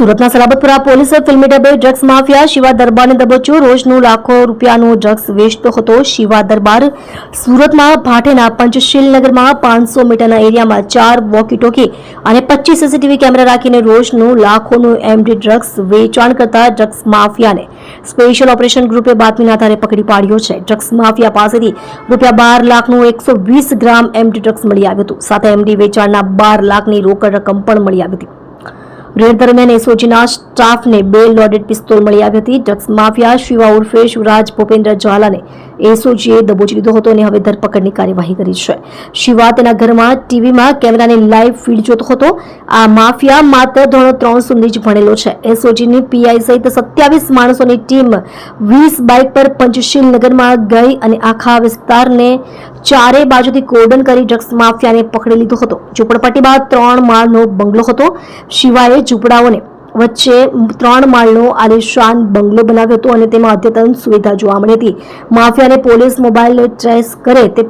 સુરતના સલાબતપુરા પોલીસે ફિલ્મી ડબે ડ્રગ્સ માફિયા, શિવા દરબારને દબોચ્યો રોજનું લાખો રૂપિયાનો ડ્રગ્સ વેચતો હતો. શિવા દરબાર સુરતમાં ભાટેના પંચશીલનગરમાં પાંચસો મીટરના એરિયામાં ચાર વોકી ટોકી અને પચીસ સીસીટીવી કેમેરા રાખીને રોજનું લાખોનું એમડી ડ્રગ્સ વેચાણ કરતા ડ્રગ્સ માફિયાને સ્પેશિયલ ઓપરેશન ગ્રુપે બાતમીના આધારે પકડી પાડ્યો છે. ડ્રગ્સ માફિયા પાસેથી રૂપિયા બાર લાખનું એકસો વીસ ગ્રામ એમડી ડ્રગ્સ મળી આવ્યું હતું. સાથે એમડી વેચાણના બાર લાખની રોકડ રકમ પણ મળી આવી હતી. રેડ દરમિયાન એસઓજીના સ્ટાફને બે લોડેડ પિસ્તોલ મળી આવી હતી. ડ્રગ્સ માફિયા શિવા ઉર્ફે શિવરાજ ભૂપેન્દ્ર ઝાલાને એસઓજીએ દબોચી લીધો હતો અને હવે ધરપકડની કાર્યવાહી કરી છે. શિવા તેના ઘરમાં ટીવીમાં કેમેરાની લાઈવ ફીડ જોતો હતો. આ માફિયા માત્ર ધોરણ ત્રણ સુધી જ ભણેલો છે. એસઓજીની પીઆઈ સહિત સત્યાવીસ માણસોની ટીમ વીસ બાઇક પર પંચશીલ નગરમાં ગઈ અને આખા વિસ્તારને ચારે બાજુથી કોર્ડન કરી ડ્રગ્સ માફિયાને પકડી લીધો હતો. ઝૂંપડપટ્ટી બાદ ત્રણ માળનો બંગલો હતો. શિવાએ ઝૂંપડાઓને વચ્ચે ત્રણ માળનો આલિશાન બંગલો બનાવ્યો હતો અને તેમાં અદ્યતન સુવિધા જોવા મળી હતી. માફિયાને પોલીસ મોબાઈલ ટ્રેસ કરે તે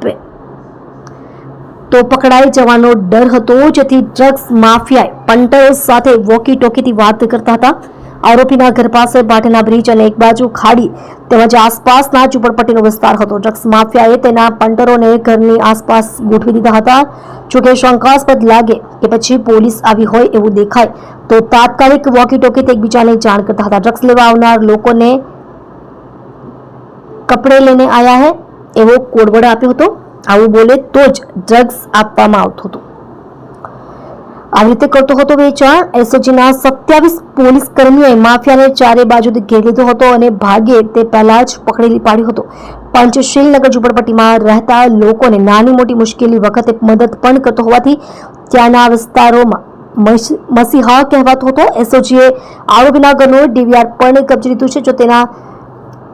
તો પકડાઈ જવાનો ડર હતો, જેથી ડ્રગ્સ માફિયાએ પંટરો સાથે વોકી ટોકીથી વાત કરતા હતા. આરોપીના ઘર પાસે ભાટેના બ્રિજ અને એક બાજુ ખાડી તેમજ આસપાસના ઝુંપડપટ્ટીનો વિસ્તાર હતો. ડ્રગ્સ માફિયાએ તેના પંટરોને ઘરની આસપાસ ગોઠવી દીધા હતા. જોકે શંકાસ્પદ લાગે કે પછી પોલીસ આવી હોય એવું દેખાય તો તાત્કાલિક વોકી ટોકીથી એકબીજાને જાણ કરતા હતા. ડ્રગ્સ લેવા આવનાર લોકોને કપડે લઈને આયા હે એવો કોડવર્ડ આપ્યો હતો. આવું બોલે તો જ ડ્રગ્સ આપવામાં આવતું હતું. આવી રીતે કરતો હતો વેચાણ. એસઓજીના સત્યાવીસ પોલીસ કર્મીઓએ માફિયાને ચારે બાજુથી ઘેરી લીધો હતો અને ભાગે તે પહેલા જ પકડી પાડ્યો હતો. પંચશીલ નગર ઝુંપડપટ્ટીમાં રહેતા લોકોને નાની મોટી મુશ્કેલી વખતે મદદ પણ કરતો હોવાથી ત્યાંના વિસ્તારોમાં મસ- મસીહા કહેવાતો હતો. એસઓજીએ આરોપીના ઘરનો ડીવીઆર પણ કબજે લીધું છે. જો તેના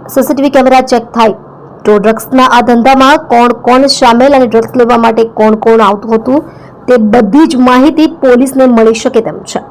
સીસીટીવી કેમેરા ચેક થાય તો ડ્રગ્સના આ ધંધામાં કોણ કોણ સામેલ અને ડ્રગ્સ લેવા માટે કોણ કોણ આવતું હતું તે બધી જ માહિતી પોલીસને મળી શકે તેમ છે.